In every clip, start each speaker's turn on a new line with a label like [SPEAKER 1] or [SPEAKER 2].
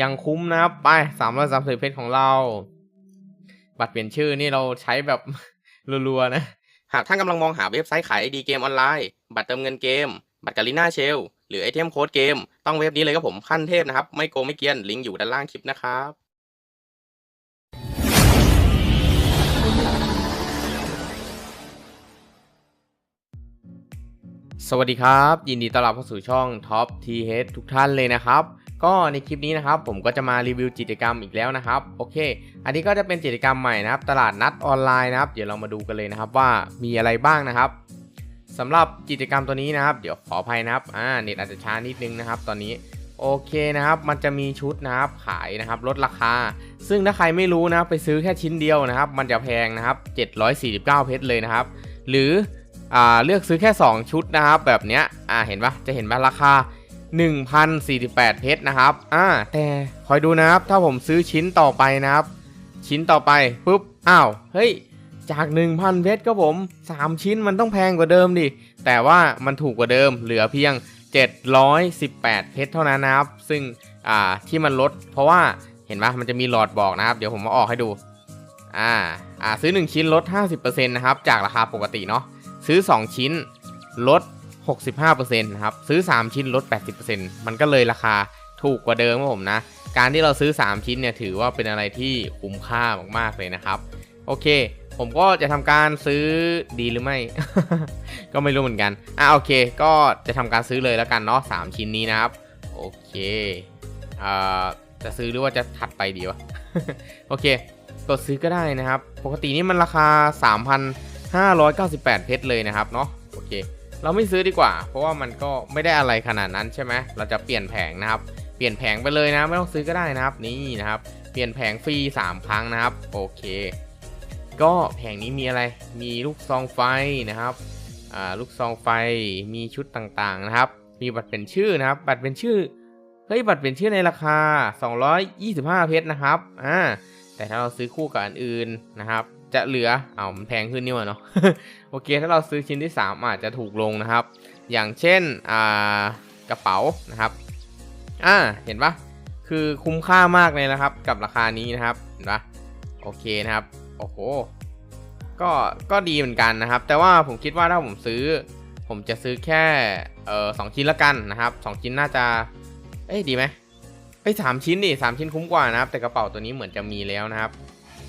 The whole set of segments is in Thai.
[SPEAKER 1] ยังคุ้มนะครับ ไปสามร้อยสามสิบเพชรของเรา บัตรเปลี่ยนชื่อนี่เราใช้แบบรัวๆนะ
[SPEAKER 2] หากท่านกำลังมองหาเว็บไซต์ขายไอดีเกมออนไลน์ บัตรเติมเงินเกม บัตรกาลิน่าเชล หรือไอเทมโค้ดเกม ต้องเว็บนี้เลยครับผมขั้นเทพนะครับ ไม่โกงไม่เกียนลิงก์อยู่ด้านล่างคลิปนะครับ
[SPEAKER 1] สวัสดีครับ ยินดีต้อนรับเข้าสู่ช่อง Top T H ทุกท่านเลยนะครับ ก็ในคลิปนี้นะครับ ผมก็จะมารีวิวกิจกรรมอีกแล้วนะครับ โอเค อันนี้ก็จะเป็นกิจกรรมใหม่นะครับ ตลาดนัดออนไลน์นะครับ เดี๋ยวเรามาดูกันเลยนะครับว่ามีอะไรบ้างนะครับสำหรับกิจกรรมตัวนี้นะครับ เดี๋ยวขออภัยนะครับอ่าเน็ตอาจจะช้านิดนึงนะครับ ตอนนี้โอเคนะครับ มันจะมีชุดนะครับขายนะครับลดราคา ซึ่งถ้าใครไม่รู้นะครับไปซื้อแค่ชิ้นเดียวนะครับ มันจะแพงนะครับ749 เพชรเลยนะครับ หรือ อ่าเลือกซื้อแค่ 2 ชุดนะครับ แบบเนี้ยอ่าเห็นปะจะเห็นปะราคา 1,048 เพชรนะครับอ่าแต่คอยดูนะครับ ถ้าผมซื้อชิ้นต่อไปนะครับ ชิ้นต่อไปปุ๊บอ้าวเฮ้ยจาก 1,000 เพชรก็ผม 3 ชิ้นมันต้องแพงกว่าเดิมดิ แต่ว่ามันถูกกว่าเดิมเหลือเพียง 718 เพชรเท่านั้นนะครับ ซึ่งอ่าที่มันลด เพราะว่าเห็นปะมันจะมีหลอดบอกนะครับ เดี๋ยวผมมาออกให้ดูอ่าอ่าซื้อ 1 ชิ้นลด 50%นะครับ จากราคาปกติเนาะ ซื้อ 2 ชิ้นลด 65%นะครับซื้อ 3 ชิ้นลด 80%มันก็เลยราคาถูกกว่าเดิมครับผมนะ การที่เราซื้อ 3 ชิ้นเนี่ยถือว่าเป็นอะไรที่คุ้มค่ามากๆเลยนะครับ โอเค ผมก็จะทำการซื้อดีหรือไม่ ก็ไม่รู้เหมือนกันอะโอเค ก็จะทำการซื้อเลยแล้วกันเนาะ3ชิ้นนี้นะครับ โอเคอ่าจะซื้อหรือว่าจะถัดไปดีวะ โอเคกดซื้อก็ได้นะครับ ปกตินี่มันราคา 598 เพชรเลยนะครับเนาะโอเค เราไม่ซื้อดีกว่า เพราะว่ามันก็ไม่ได้อะไรขนาดนั้นใช่ไหมเราจะเปลี่ยนแผงนะครับ เปลี่ยนแผงไปเลยนะไม่ต้องซื้อก็ได้นะครับนี่นะครับ เปลี่ยนแผงฟรี 3 ครั้งนะครับโอเค ก็แผงนี้มีอะไรมีลูกซองไฟนะครับอ่าลูกซองไฟมีชุดต่างๆนะครับ มีบัตรเป็นชื่อนะครับ บัตรเป็นชื่อเฮ้ยบัตรเป็นชื่อในราคา 225 เพชรนะครับอ่าแต่ถ้าเราซื้อคู่กับอันอื่นนะครับ จะเหลือเอามันแพงขึ้นนี่ว่าเนาะโอเค ถ้าเราซื้อชิ้นที่ 3 อาจจะถูกลงนะครับ อย่างเช่นอ่ากระเป๋านะครับอ่าเห็นปะคือคุ้มค่ามากเลยนะครับ กับราคานี้นะครับเห็นปะโอเคนะครับโอ้โหก็ก็ดีเหมือนกันนะครับ แต่ว่าผมคิดว่าถ้าผมซื้อ ผมจะซื้อแค่เออสองชิ้นละกันนะครับสองชิ้นน่าจะเอ้ยดีไหมเอ้สามชิ้นดิสามชิ้นคุ้มกว่านะครับ แต่กระเป๋าตัวนี้เหมือนจะมีแล้วนะครับ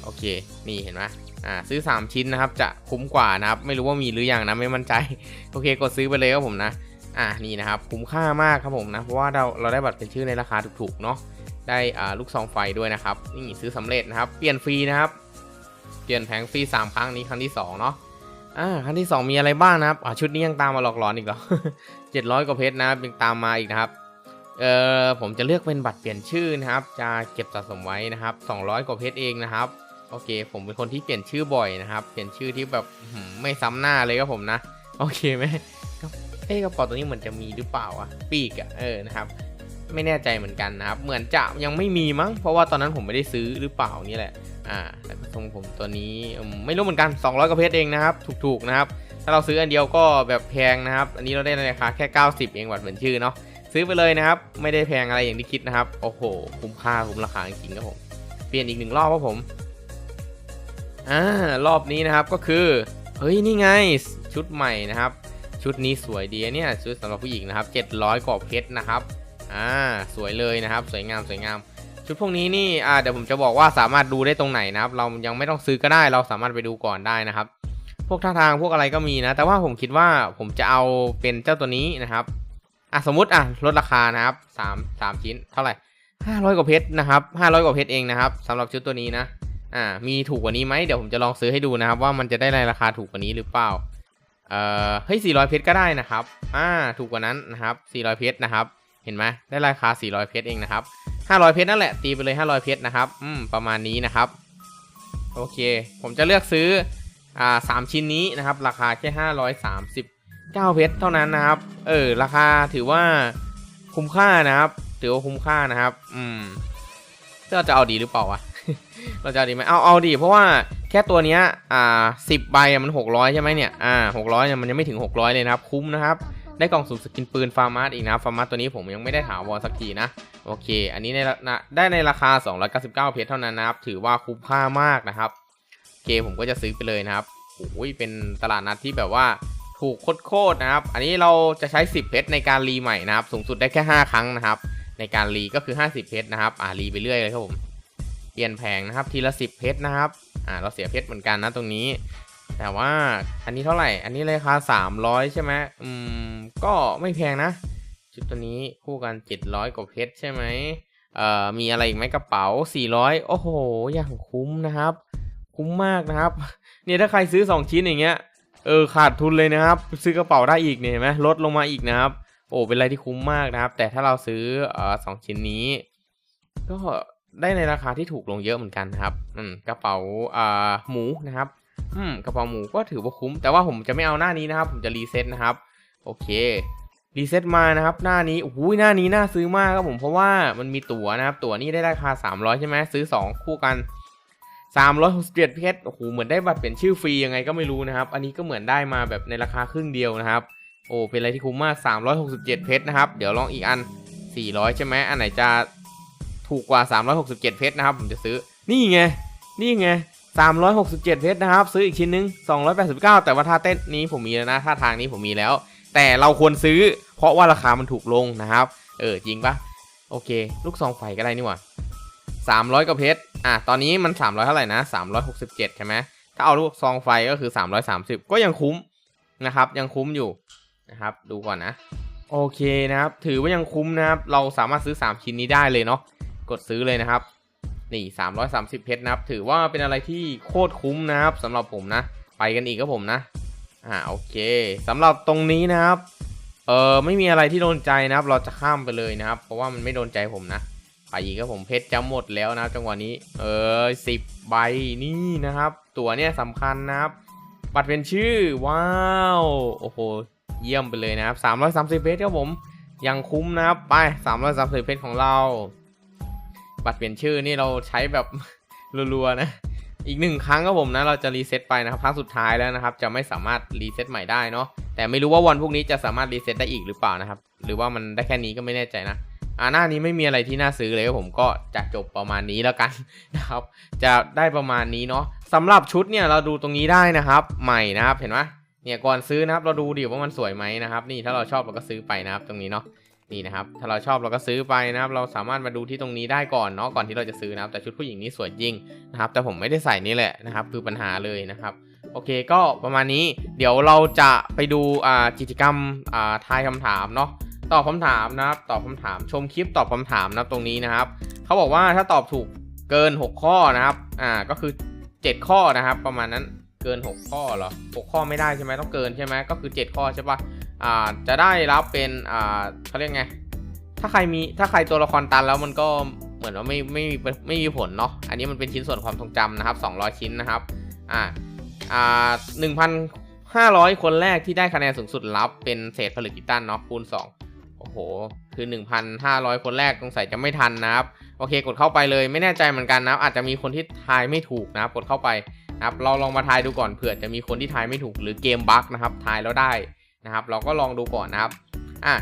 [SPEAKER 1] โอเค นี่เห็นไหม อ่าซื้อ 3 ชิ้นนะครับ จะคุ้มกว่านะครับ ไม่รู้ว่ามีหรือยังนะไม่มั่นใจ โอเคกดซื้อไปเลยครับผมนะ อ่านี่นะครับ คุ้มค่ามากครับผมนะ เพราะว่าเราเราได้บัตรเป็นชื่อในราคาถูกๆเนาะได้อ่าลูกซองไฟด้วยนะครับนี่ซื้อสำเร็จนะครับ เปลี่ยนฟรีนะครับ เปลี่ยนแผงฟรี3ครั้งนี้ครั้งที่2เนาะอ่าครั้งที่ 2 มีอะไรบ้างนะครับอ่าชุดนี้ยังตามมาหลอกหลอนอีกเหรอ700กว่าเพชรนะครับยังตามมาอีกนะครับเอ่อผมจะเลือกเป็นบัตรเปลี่ยนชื่อนะครับ จะเก็บสะสมไว้นะครับ 200 กว่าเพชรเองนะครับ โอเค ผมเป็นคนที่เปลี่ยนชื่อบ่อยนะครับ เปลี่ยนชื่อที่แบบไม่ซ้ำหน้าเลยครับผมนะ โอเคไหมเอ๊ะกระเป๋าตัวนี้เหมือนจะมีหรือเปล่าอะปีกอะเออนะครับ ไม่แน่ใจเหมือนกันนะครับ เหมือนจะยังไม่มีมั้ง เพราะว่าตอนนั้นผมไม่ได้ซื้อหรือเปล่านี่แหละ อ่าแล้วก็ทรงผมตัวนี้ไม่รู้เหมือนกัน 200กว่าเพชรเองนะครับ ถูกๆนะครับ ถ้าเราซื้ออันเดียวก็แบบแพงนะครับ อันนี้เราได้ในราคาแค่ 90 เองบัตรเหมือนชื่อเนาะ ซื้อไปเลยนะครับ ไม่ได้แพงอะไรอย่างที่คิดนะครับ โอ้โห คุ้มค่าคุ้มราคาจริงๆครับผม เปลี่ยนอีกหนึ่งรอบครับผม อ่ารอบนี้นะครับก็คือ เฮ้ยนี่ไงชุดใหม่นะครับ ชุดนี้สวยดีเนี่ยชุดสำหรับผู้หญิงนะครับ 700กว่าเพชรนะครับอ่าสวยเลยนะครับสวยงามสวยงาม ชุดพวกนี้นี่อ่าเดี๋ยวผมจะบอกว่าสามารถดูได้ตรงไหนนะครับ เรายังไม่ต้องซื้อก็ได้เราสามารถไปดูก่อนได้นะครับ พวกท่าทางพวกอะไรก็มีนะ แต่ว่าผมคิดว่าผมจะเอาเป็นเจ้าตัวนี้นะครับอะสมมติอะลดราคานะครับสามสามชิ้นเท่าไหร่ห้าร้อยกว่าเพชรนะครับห้าร้อยกว่าเพชรเองนะครับสำหรับชุดตัวนี้นะ อ่า มีถูกกว่านี้ไหมเดี๋ยวผมจะลองซื้อให้ดูนะครับ ว่ามันจะได้ในราคาถูกกว่านี้หรือเปล่า เอ่อ เฮ้ย 400 เพชรก็ได้นะครับ อ่า ถูกกว่านั้นนะครับ 400 เพชรนะครับ เห็นไหมได้ราคา 400 เพชรเองนะครับ 500 เพชรนั่นแหละ ตีไปเลย 500 เพชรนะครับ อืม ประมาณนี้นะครับ โอเค ผมจะเลือกซื้อ อ่าสามชิ้นนี้นะครับ ราคาแค่ 539 เพชรเท่านั้นนะครับ เออ ราคาถือว่าคุ้มค่านะครับ ถือว่าคุ้มค่านะครับ อืมเราจะเอาดีหรือเปล่าวะ เราจะดีไหมเอาเอาดีเพราะว่าแค่ตัวเนี้ยอ่าสิบใบมันหกร้อยใช่ไหมเนี่ยอ่าหกร้อยเนี่ยมันยังไม่ถึงหกร้อยเลยนะครับคุ้มนะครับได้กล่องสุ่มสกินปืนฟาร์มาสอีกนะฟาร์มาสตัวนี้ผมยังไม่ได้ถาวรสักทีนะโอเค อันนี้ในได้ในราคา 299 เพชรเท่านั้นนะครับ ถือว่าคุ้มค่ามากนะครับเกผมก็จะซื้อไปเลยนะครับโอ้ยเป็นตลาดนัดที่แบบว่าถูกโคตรนะครับ อันนี้เราจะใช้ 10 เพชรในการรีใหม่นะครับ สูงสุดได้แค่ 5 ครั้งนะครับ ในการรีก็คือ 50 เพชรนะครับ อ่ารีไปเรื่อยเลยครับผม เปลี่ยนแผงนะครับทีละ10เพชรนะครับอ่าเราเสียเพชรเหมือนกันนะตรงนี้ แต่ว่าอันนี้เท่าไหร่ อันนี้ราคา300 ใช่ไหมอืมก็ไม่แพงนะชุดตัวนี้คู่กัน 700 กว่าเพชรใช่ไหมเอ่อมีอะไรอีกไหมกระเป๋า 400 โอ้โห อย่างคุ้มนะครับ คุ้มมากนะครับเนี่ยถ้าใครซื้อ 2 ชิ้นอย่างเงี้ยเออขาดทุนเลยนะครับ ซื้อกระเป๋าได้อีกเนี่ยเห็นไหมลดลงมาอีกนะครับ โอ้เป็นอะไรที่คุ้มมากนะครับ แต่ถ้าเราซื้อเอ่อสองชิ้นนี้ ก็ ได้ในราคาที่ถูกลงเยอะเหมือนกันครับ อืมกระเป๋าอ่าหมูนะครับ อืมกระเป๋าหมูก็ถือว่าคุ้ม แต่ว่าผมจะไม่เอาหน้านี้นะครับ ผมจะรีเซ็ตนะครับ โอเค รีเซ็ตมานะครับ หน้านี้โอ้โหหน้านี้น่าซื้อมากครับผม เพราะว่ามันมีตั๋วนะครับ ตั๋วนี้ได้ราคา 300 ใช่ไหมซื้อ 2 คู่กัน367เพชรโอ้โห เหมือนได้บัตรเปลี่ยนชื่อฟรียังไงก็ไม่รู้นะครับ อันนี้ก็เหมือนได้มาแบบในราคาครึ่งเดียวนะครับ โอ้ เป็นอะไรที่คุ้มมาก 367 เพชรนะครับ เดี๋ยวลองอีกอัน 400 ใช่ไหมอันไหนจะ ถูกกว่า 367 เพชรนะครับ ผมจะซื้อ นี่ไง นี่ไง 367 เพชรนะครับ ซื้ออีกชิ้นนึง 289 แต่ว่าท่าเต้นนี้ผมมีแล้วนะ ท่าทางนี้ผมมีแล้ว แต่เราควรซื้อ เพราะว่าราคามันถูกลงนะครับ เออ จริงปะโอเค ลูกซองไฟก็ได้นี่หว่า300กว่าเพชร อะ ตอนนี้มัน 300 เท่าไหร่นะ 367 ใช่ไหมถ้าเอาลูกซองไฟก็คือ 330 ก็ยังคุ้มนะครับ ยังคุ้มอยู่นะครับ ดูก่อนนะ โอเคนะครับ ถือว่ายังคุ้มนะครับ เราสามารถซื้อ 3 ชิ้นนี้ได้เลยเนาะ กดซื้อเลยนะครับ นี่ 330 เพชรนะครับ ถือว่าเป็นอะไรที่โคตรคุ้มนะครับสำหรับผมนะ ไปกันอีกครับผมนะ อ่าโอเคสำหรับตรงนี้นะครับ เออไม่มีอะไรที่โดนใจนะครับ เราจะข้ามไปเลยนะครับ เพราะว่ามันไม่โดนใจผมนะไปอีกครับผมเพชรจะหมดแล้วนะจังหวะนี้ เออสิบใบนี่นะครับ ตัวเนี้ยสำคัญนะครับ บัตรเป็นชื่อว้าวโอ้โหเยี่ยมไปเลยนะครับ330เพชรครับผมยังคุ้มนะครับไป330เพชรของเรา บัตรเปลี่ยนชื่อนี่เราใช้แบบรัวๆนะ อีกหนึ่งครั้งครับผมนะเราจะรีเซ็ตไปนะครับครั้งสุดท้ายแล้วนะครับ จะไม่สามารถรีเซ็ตใหม่ได้เนาะแต่ไม่รู้ว่าวันพวกนี้จะสามารถรีเซ็ตได้อีกหรือเปล่านะครับ หรือว่ามันได้แค่นี้ก็ไม่แน่ใจนะอ่าหน้านี้ไม่มีอะไรที่น่าซื้อเลยผมก็จะจบประมาณนี้แล้วกันนะครับ จะได้ประมาณนี้เนาะสำหรับชุดเนี่ยเราดูตรงนี้ได้นะครับ ใหม่นะครับเห็นไหมเนี่ยก่อนซื้อนะครับเราดูดิว่ามันสวยไหมนะครับ นี่ถ้าเราชอบเราก็ซื้อไปนะครับ ตรงนี้เนาะ นี่นะครับ ถ้าเราชอบเราก็ซื้อไปนะครับ เราสามารถมาดูที่ตรงนี้ได้ก่อนเนาะ ก่อนที่เราจะซื้อนะครับ แต่ชุดผู้หญิงนี่สวยจริงนะครับ แต่ผมไม่ได้ใส่นี่แหละนะครับ คือปัญหาเลยนะครับโอเคก็ประมาณนี้เดี๋ยวเราจะไปดูอ่ากิจกรรมอ่าทายคำถามเนาะตอบคำถามนะครับตอบคำถามชมคลิปตอบคำถามนะครับตรงนี้นะครับเขาบอกว่าถ้าตอบถูกเกิน 6 ข้อนะครับอ่าก็คือ 7 ข้อนะครับ ประมาณนั้นเกิน 6 ข้อเหรอ6ข้อไม่ได้ใช่ไหมต้องเกินใช่ไหมก็คือ 7 ข้อใช่ปะ อ่าจะได้รับเป็นอ่าเขาเรียกไง ถ้าใครมีถ้าใครตัวละครตันแล้วมันก็เหมือนว่าไม่ไม่มีไม่มีผลเนาะอันนี้มันเป็นชิ้นส่วนความทรงจำนะครับ 200 ชิ้นนะครับอ่าอ่าหนึ่งพันห้าร้อยคนแรกที่ได้คะแนนสูงสุดรับเป็นเศษผลึกกิตันเนาะคูณ2โอ้โห คือ 1,500 คนแรกสงสัยจะไม่ทันนะครับ โอเค กดเข้าไปเลย ไม่แน่ใจเหมือนกันนะอาจจะมีคนที่ทายไม่ถูกนะครับ กดเข้าไปนะครับ เราลองมาทายดูก่อนเผื่อจะมีคนที่ทายไม่ถูกหรือเกมบั๊กนะครับ ทายแล้วได้ นะครับ เราก็ลองดูก่อนนะครับอะ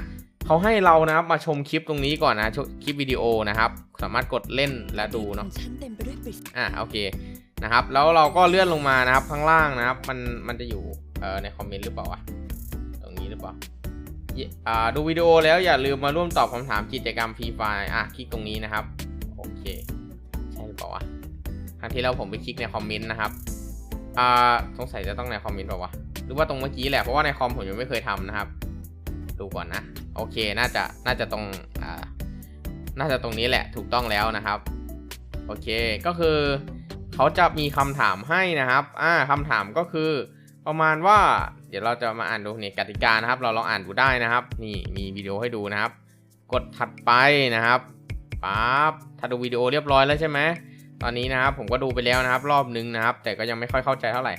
[SPEAKER 1] เขาให้เรานะครับมาชมคลิปตรงนี้ก่อนนะคลิปวิดีโอนะครับ สามารถกดเล่นและดูเนาะอะโอเคนะครับ แล้วเราก็เลื่อนลงมานะครับข้างล่างนะครับ มันมันจะอยู่เอ่อในคอมเมนต์หรือเปล่าวะตรงนี้หรือเปล่าอ่าดูวิดีโอแล้วอย่าลืมมาร่วมตอบคำถามกิจกรรมฟรีไฟอะคลิกตรงนี้นะครับโอเคใช่หรือเปล่าวะครั้งที่แล้วผมไปคลิกในคอมเมนต์นะครับอ่าสงสัยจะต้องในคอมเมนต์เปล่าวะ รือว่าตรงเมื่อกี้แหละเพราะว่าในคอมผมยังไม่เคยทำนะครับ ดูก่อนนะ โอเคน่าจะน่าจะตรงอ่าน่าจะตรงนี้แหละถูกต้องแล้วนะครับ โอเคก็คือเขาจะมีคำถามให้นะครับอ่าคำถามก็คือ ประมาณว่า เดี๋ยวเราจะมาอ่านดูนี่กติกานะครับ เราลองอ่านดูได้นะครับ นี่มีวิดีโอให้ดูนะครับ กดถัดไปนะครับปั๊บถ้าดูวิดีโอเรียบร้อยแล้วใช่ไหมตอนนี้นะครับผมก็ดูไปแล้วนะครับ รอบนึงนะครับ แต่ก็ยังไม่ค่อยเข้าใจเท่าไหร่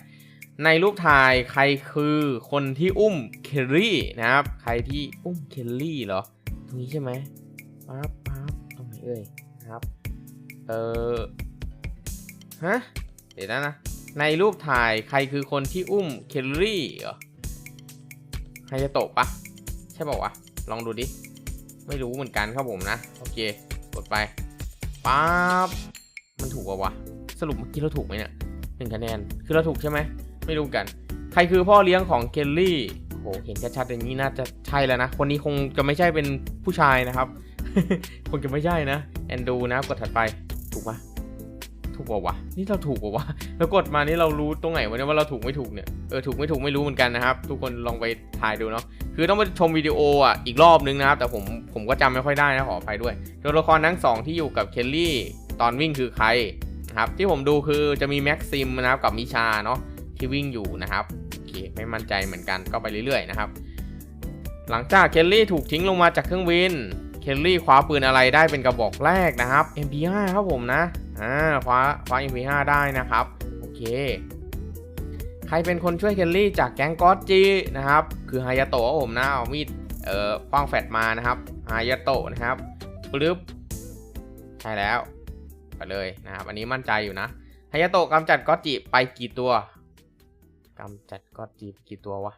[SPEAKER 1] ในรูปถ่ายใครคือคนที่อุ้มเคลลี่นะครับ ใครที่อุ้มเคลลี่เหรอ ตรงนี้ใช่ไหมปั๊บปั๊บตรงไหนเอ่ยนะครับเออฮะเดี๋ยวนะนะ ในรูปถ่ายใครคือคนที่อุ้มเคลลี่เหรอไฮยาโตะปะใช่ป่าวะ ลองดูดิ ไม่รู้เหมือนกันครับผมนะ โอเค กดไปปั๊บมันถูกป่าวะ สรุปเมื่อกี้เราถูกไหมเนี่ยหนึ่งคะแนน คือเราถูกใช่ไหม ไม่รู้กัน ใครคือพ่อเลี้ยงของเคลลี่โหเห็นชัดๆอย่างนี้น่าจะใช่แล้วนะ คนนี้คงจะไม่ใช่เป็นผู้ชายนะครับ คงจะไม่ใช่นะ แอนดูนะกดถัดไปถูกปะถูกป่าวะนี่เราถูกป่าวะแล้วกดมานี่เรารู้ตรงไหนวะเนี่ยว่าเราถูกไม่ถูกเนี่ยเออถูกไม่ถูกไม่รู้เหมือนกันนะครับ ทุกคนลองไปถ่ายดูเนาะคือต้องไปชมวิดีโออะอีกรอบนึงนะครับ แต่ผมผมก็จำไม่ค่อยได้นะขออภัยด้วยตัวละครทั้งสองที่อยู่กับเคลลี่ตอนวิ่งคือใครนะครับที่ผมดูคือจะมีแม็กซิมนะครับกับมิชาเนาะ ที่วิ่งอยู่นะครับโอเคไม่มั่นใจเหมือนกันก็ไปเรื่อยๆนะครับ หลังจากเคลลี่ถูกทิ้งลงมาจากเครื่องบินเคลลี่คว้าปืนอะไรได้เป็นกระบอกแรกนะครับ MP5 ครับผมนะอ่าคว้าคว้า MP5 ได้นะครับโอเค ใครเป็นคนช่วยเคลลี่จากแก๊งกอตจีนะครับคือฮายาโตะครับผมนะเอามีดเอ่อคว้างแฟดมานะครับฮายาโตะนะครับปึ๊บใช่แล้วไปเลยนะครับ อันนี้มั่นใจอยู่นะฮายาโตะกำจัดกอตจิไปกี่ตัว กำจัดกอตจิไปกี่ตัววะ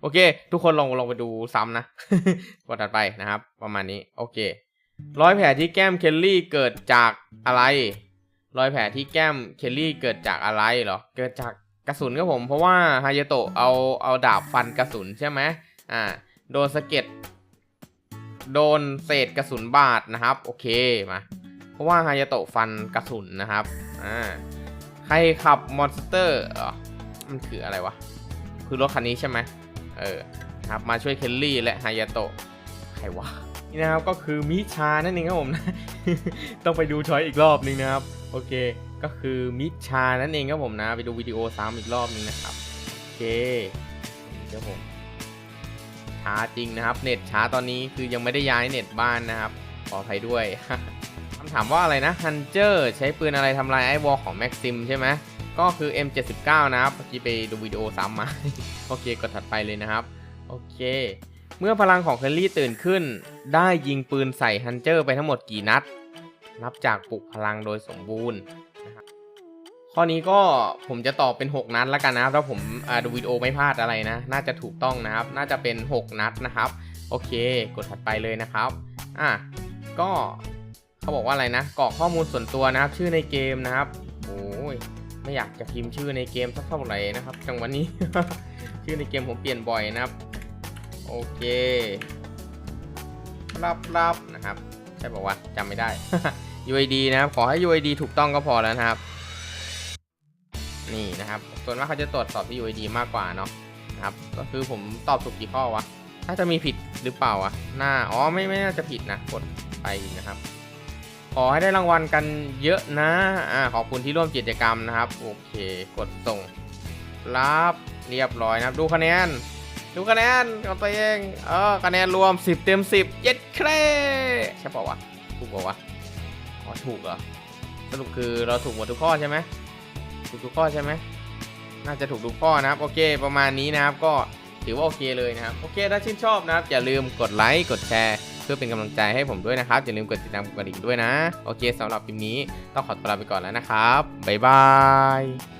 [SPEAKER 1] โอเค ทุกคนลองลองไปดูซ้ำนะกดถัดไปนะครับ ประมาณนี้ โอเค รอยแผลที่แก้มเคลลี่เกิดจากอะไร รอยแผลที่แก้มเคลลี่เกิดจากอะไรเหรอ เกิดจากกระสุนครับผม เพราะว่าฮายโตะเอาเอาดาบฟันกระสุนใช่ไหมอ่า โดนสะเก็ด โดนเศษกระสุนบาดนะครับ โอเค มา เพราะว่าฮายโตะฟันกระสุนนะครับ อ่า ใครขับมอนสเตอร์เออ มันคืออะไรวะ คือรถคันนี้ใช่ไหมเออครับมาช่วยเคลลี่และฮายาโตะใครวะนี่นะครับก็คือมิชานั่นเองครับผมนะต้องไปดูช้อยอีกรอบนึงนะครับ โอเค ก็คือมิชานั่นเองครับผมนะ ไปดูวิดีโอซ้ำอีกรอบนึงนะครับโอเคเดี๋ยวผมช้าจริงนะครับ เน็ตช้าตอนนี้คือยังไม่ได้ย้ายเน็ตบ้านนะครับ ขออภัยด้วยคำถามว่าอะไรนะฮันเจอร์ใช้ปืนอะไรทำลายไอ้วอลของแม็กซิมใช่ไหม ก็คือ M79 นะครับเมื่อกี้ไปดูวิดีโอซ้ำมา โอเคกดถัดไปเลยนะครับ โอเค เมื่อพลังของเคลลี่ตื่นขึ้น ได้ยิงปืนใส่ฮันเจอร์ไปทั้งหมดกี่นัด นับจากปลุกพลังโดยสมบูรณ์ข้อนี้ก็ผมจะตอบเป็น 6 นัดแล้วกันนะครับถ้าผมดูวิดีโอไม่พลาดอะไรนะ น่าจะถูกต้องนะครับ น่าจะเป็น 6 นัดนะครับ โอเค กดถัดไปเลยนะครับ อะ ก็เขาบอกว่าอะไรนะกรอกข้อมูลส่วนตัวนะครับ ชื่อในเกมนะครับ โอ้ ไม่อยากจะพิมพ์ชื่อในเกมสักเท่าไหร่นะครับจังวะนี้ ชื่อในเกมผมเปลี่ยนบ่อยนะครับ โอเครับรับนะครับ ใช่บอกว่าจำไม่ได้ UID นะครับ ขอให้ UID ถูกต้องก็พอแล้วนะครับ นี่นะครับ ส่วนมากเขาจะตรวจสอบที่ UID มากกว่าเนาะนะครับ ก็คือผมตอบถูกกี่ข้อวะถ้าจะมีผิดหรือเปล่าวะหน้า อ๋อ ไม่ ไม่น่าจะผิดนะ กดไปนะครับ ขอให้ได้รางวัลกันเยอะนะอ่าขอบคุณที่ร่วมกิจกรรมนะครับ โอเค กดส่ง รับเรียบร้อยนะครับ ดูคะแนน ดูคะแนนของตัวเองเออคะแนนรวม 10 เต็ม 10เย็ดเครใช่ป่าวะถูกป่าวะอ๋อถูกเหรอสรุปคือเราถูกหมดทุกข้อใช่ไหมถูกทุกข้อใช่ไหมน่าจะถูกทุกข้อนะครับ โอเค ประมาณนี้นะครับก็ถือว่าโอเคเลยนะครับ โอเค ถ้าชื่นชอบนะครับ อย่าลืมกดไลค์ กดแชร์ เพื่อเป็นกำลังใจให้ผมด้วยนะครับอย่าลืมกดติดตามกดกระดิ่งด้วยนะ โอเคสำหรับคลิปนี้ต้องขอตัวลาไปก่อนแล้วนะครับบ๊ายบาย